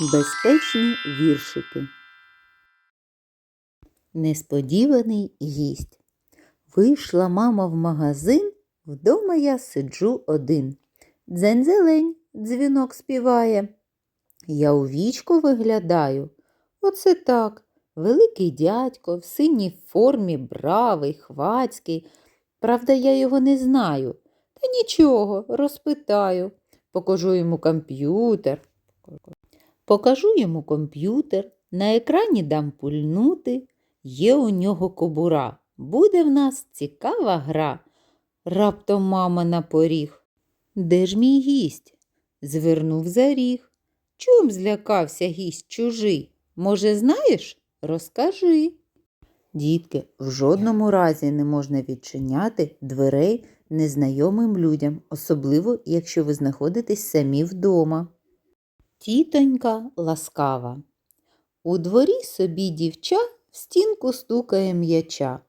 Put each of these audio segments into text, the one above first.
Безпечні віршики. Несподіваний гість. Вийшла мама в магазин, вдома я сиджу один. Дзень-зелень, дзвінок співає. Я у вічко виглядаю. Оце так. Великий дядько в синій формі, бравий, хвацький. Правда, я його не знаю. Та нічого, розпитаю. Покажу йому комп'ютер. Покажу йому комп'ютер, на екрані дам пульнути. Є у нього кобура. Буде в нас цікава гра. Раптом мама на поріг. Де ж мій гість? Звернув за ріг. Чом злякався гість чужий? Може, знаєш? Розкажи. Дітки, в жодному разі не можна відчиняти дверей незнайомим людям, особливо, якщо ви знаходитесь самі вдома. Тітонька ласкава. У дворі собі дівча в стінку стукає м'яча.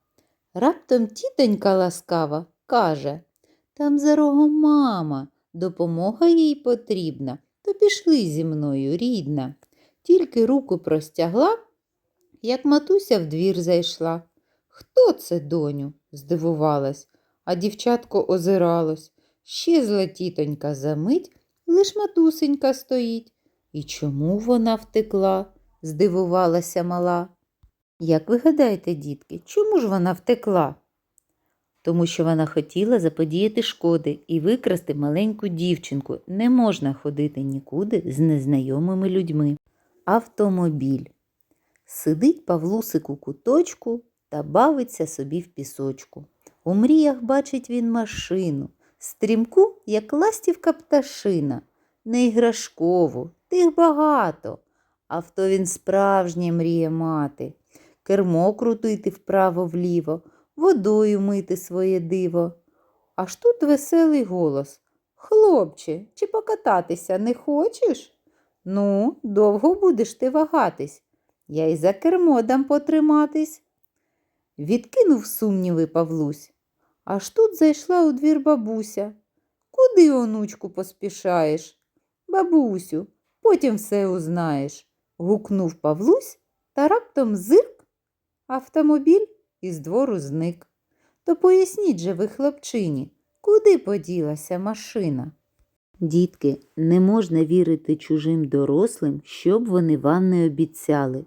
Раптом тітонька ласкава каже Там за рогом мама, допомога їй потрібна, то пішли зі мною, рідна. Тільки руку простягла, як матуся в двір зайшла. Хто це, доню? здивувалась, а дівчатко озиралось. Щезла тітонька за мить, лиш матусенька стоїть. І чому вона втекла? здивувалася мала. Як ви гадаєте, дітки, чому ж вона втекла? Тому що вона хотіла заподіяти шкоди і викрасти маленьку дівчинку. Не можна ходити нікуди з незнайомими людьми. Автомобіль. Сидить Павлусик у куточку та бавиться собі в пісочку. У мріях бачить він машину, стрімку, як ластівка пташина, не іграшкову, тих багато. Авто він справжнє мріє мати, кермо крутити вправо-вліво, водою мити своє диво. Аж тут веселий голос. Хлопче, чи покататися не хочеш? Ну, довго будеш ти вагатись. Я й за кермо дам потриматись. Відкинув сумніви Павлусь. Аж тут зайшла у двір бабуся. Куди, онучку, поспішаєш? Бабусю, потім все узнаєш. гукнув Павлусь та раптом зирк. Автомобіль із двору зник. То поясніть же ви, хлопчині, куди поділася машина? Дітки, не можна вірити чужим дорослим, щоб вони вам не обіцяли.